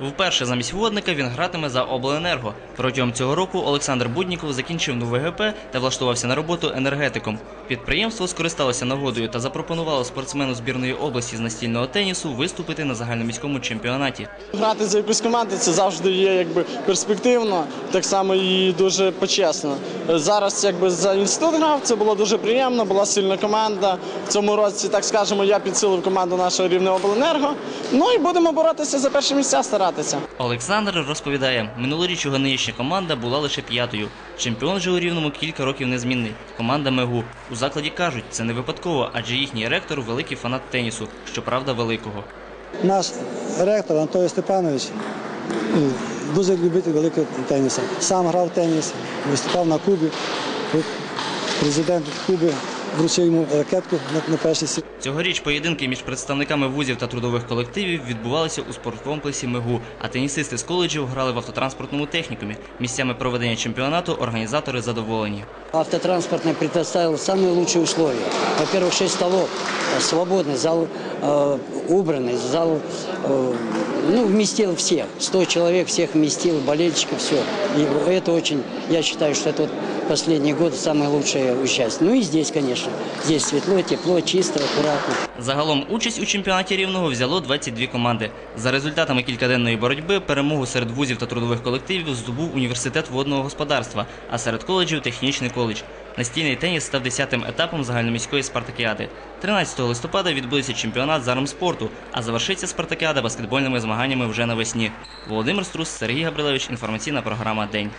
Вперше замість водника він гратиме за обленерго. Протягом цього року Олександр Будніков закінчив нове ГП та влаштувався на роботу енергетиком. Підприємство скористалося нагодою та запропонувало спортсмену збірної області з настільного тенісу виступити на загальноміському чемпіонаті. Грати за якусь команду це завжди є якби перспективно, так само і дуже почесно. Зараз якби за інститут грав, це було дуже приємно, була сильна команда. В цьому році, так скажемо, я підсилив команду нашого рівного обленерго. Ну і будемо боротися за перші місця, старатися. Олександр розповідає, минулоріч його нинішня команда була лише п'ятою. Чемпіон же у рівному кілька років незмінний. Команда Мегу. У закладі кажуть, це не випадково, адже їхній ректор великий фанат тенісу, щоправда, великого. Наш ректор Анатолій Степанович ну, дуже любитель великого тенісу. Сам грав в теніс, виступав на Кубі. Президент Куби вручив йому ракетку на, на перший сі. Цьогоріч поєдинки між представниками вузів та трудових колективів відбувалися у спорткомплексі Мегу, а тенісисти з коледжів грали в автотранспортному технікумі. Місцями проведення чемпіонату організатори задоволені. Автотранспортный предоставил самые лучшие условия. Во-первых, 6 столов, э, свободный зал, э, убранный зал, э, ну, вместил всех. 100 человек всех вместил, болельщиков, все. И это очень, я считаю, что это вот последний год самое лучшее участие. Ну и здесь, конечно. Здесь светло, тепло, чисто, аккуратно. Загалом участь у чемпіонаті рівного взяло 22 команди. За результатами кількаденної боротьби перемогу серед вузів та трудових колективів здобув університет водного господарства, а серед коледжів технічний коледж. Настільний теніс став 10-тим етапом загальноміської спартакіади. 13 листопада відбудеться чемпіонат з армспорту, а завершиться спартакіада баскетбольними змаганнями вже навесні. Володимир Струс, Сергій Габрилевич, інформаційна програма День.